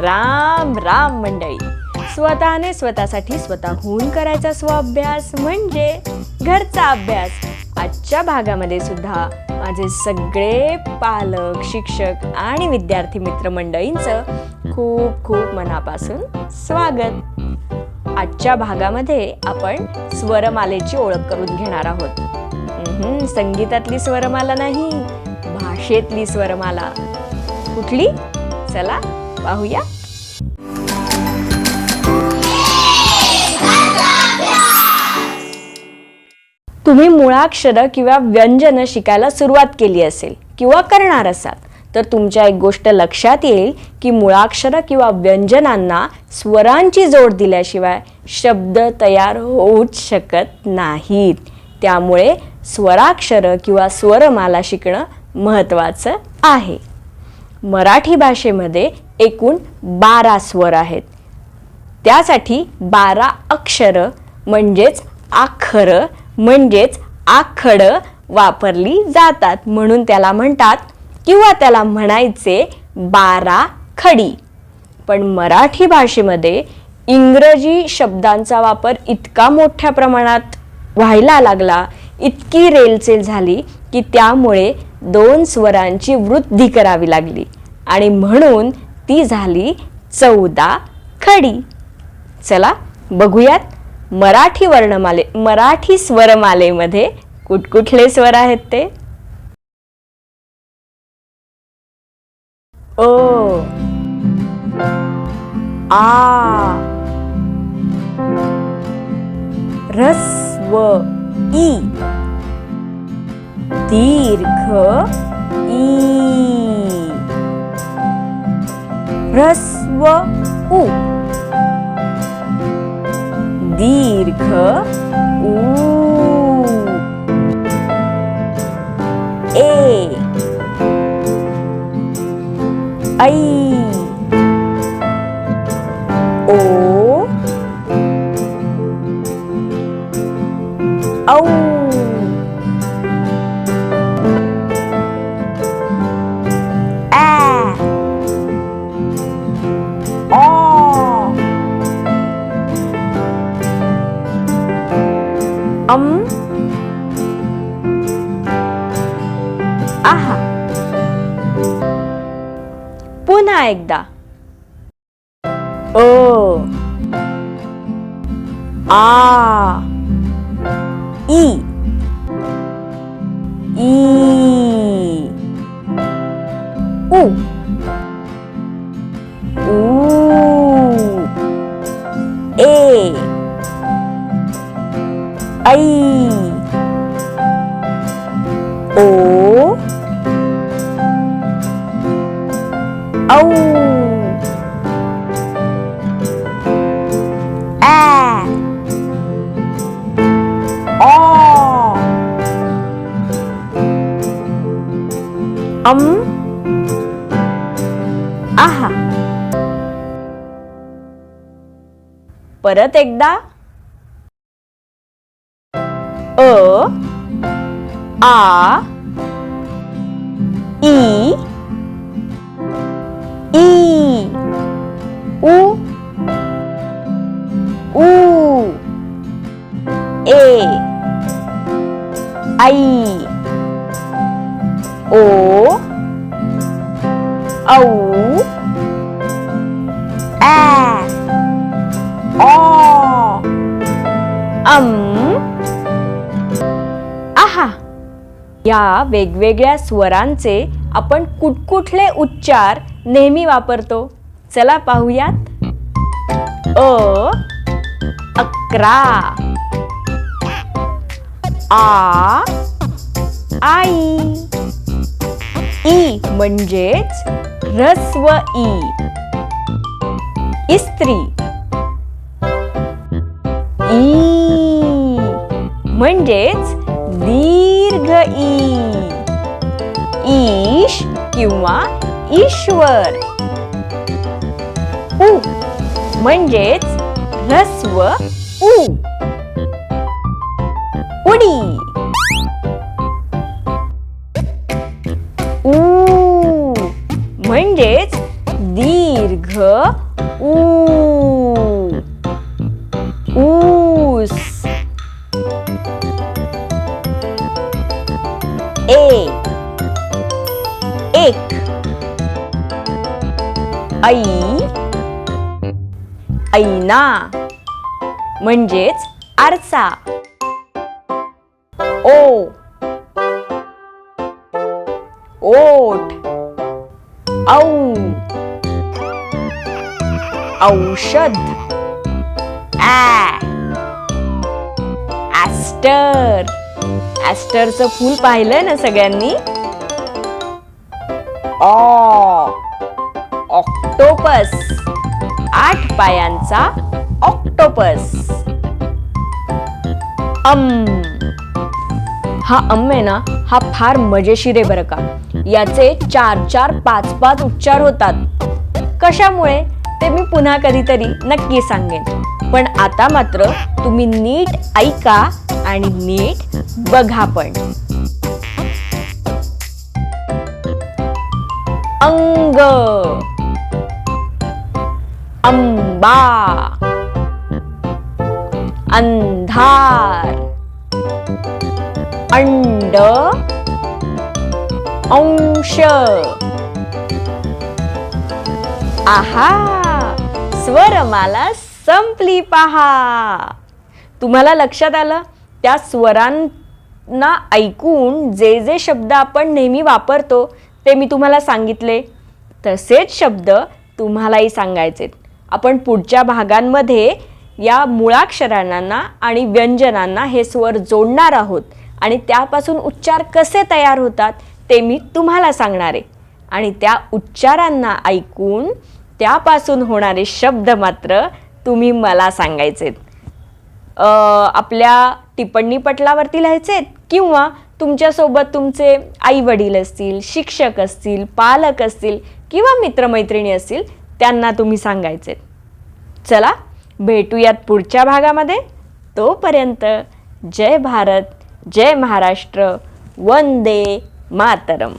राम राम मंडळी. स्वतःने स्वतःसाठी स्वतःहून करायचा स्वअभ्यास म्हणजे घरचा अभ्यास. आजच्या भागामध्ये सुद्धा माझे सगळे पालक शिक्षक आणि विद्यार्थी मित्रमंडळींचं खूप खूप मनापासून स्वागत. आजच्या भागामध्ये आपण स्वरमालेची ओळख करून घेणार आहोत. संगीतातली स्वरमाला नाही भाषेतली स्वरमाला. कुठली? चला पाहूया. तुम्ही मुळाक्षरं किंवा व्यंजनं शिकायला सुरुवात केली असेल किंवा करणार असाल तर तुमच्या एक गोष्ट लक्षात येईल की मुळाक्षरं किंवा व्यंजनांना स्वरांची जोड दिल्याशिवाय शब्द तयार होऊच शकत नाहीत. त्यामुळे स्वराक्षरं किंवा स्वरमाला शिकणं महत्त्वाचं आहे. मराठी भाषेमध्ये एकूण बारा स्वर आहेत. त्यासाठी बारा अक्षरं म्हणजेच आखरं म्हणजेच आखडं वापरली जातात. म्हणून त्याला म्हणतात किंवा त्याला म्हणायचे बारा खडी. पण मराठी भाषेमध्ये इंग्रजी शब्दांचा वापर इतका मोठ्या प्रमाणात व्हायला लागला इतकी रेलचेल झाली की त्यामुळे दोन स्वरांची वृद्धी करावी लागली. आणि म्हणून ती झाली चौदा खडी. चला बघूयात. मराठी वर्णमाले मराठी स्वरमालेमध्ये कुठकुठले स्वर आहेत ते? ओ. आ. ह्रस्व ई. दीर्घ ई. ह्रस्व उ. दीर्घ ऊ ए ऐ ओ औ अम आहा पुन्हा एकदा अ आ ई ई उ ऊ ऐ ओ औ ä ऑ अम आहा परत एकदा आ ई ई उ ऊ ए ऐ या वेगवेगळ्या स्वरांचे आपण कुठकुठले उच्चार नेहमी वापरतो. चला पाहूयात. अ अकरा. आ आई. ई म्हणजेच ह्रस्व ई. इस्त्री. ई म्हणजेच दीर्घ ई. ईश किंवा ईश्वर. उ म्हणजेच ह्रस्व उ. उडी. ऊ म्हणजेच दीर्घ ऊ ऐ ऐना. म्हणजेच आरसा. ओ. ओठ. औ. औषध. ॲस्टर ॲस्टरचं फूल पाहिलंय ना सगळ्यांनी? ऑ ऑक्टोपस. आठ पायांचा ऑक्टोपस. अम. हा अम आहे ना हा फार मजेशीर आहे बरं का. याचे चार चार पाच पाच उच्चार होतात. कशामुळे? ते मी पुन्हा कधीतरी नक्की सांगेन. पण आता मात्र तुम्ही नीट ऐका आणि नीट बघा पण. अंग. अंबा अंधार अंड अंश. आहा स्वरमाला संपली पहा. तुम्हाला लक्षात आलं? त्या स्वरांना ऐकून जे जे शब्द आपण नेहमी वापरतो ते मी तुम्हाला सांगितले. तसेच शब्द तुम्हालाही सांगायचे आपण पुढच्या भागांमध्ये या मुळाक्षरांना आणि व्यंजनांना हे स्वर जोडणार आहोत. आणि त्यापासून उच्चार कसे तयार होतात ते मी तुम्हाला सांगणार आहे. आणि त्या उच्चारांना ऐकून त्यापासून होणारे शब्द मात्र तुम्ही मला सांगायचेत. आपल्या टिप्पणी पटलावरती लिहायचे किंवा तुमच्यासोबत तुमचे आई वडील असतील शिक्षक असतील पालक असतील किंवा मित्रमैत्रिणी असतील त्यांना तुम्ही सांगायचे. चला भेटूयात पुढच्या भागामध्ये. तोपर्यंत जय भारत जय महाराष्ट्र वंदे मातरम.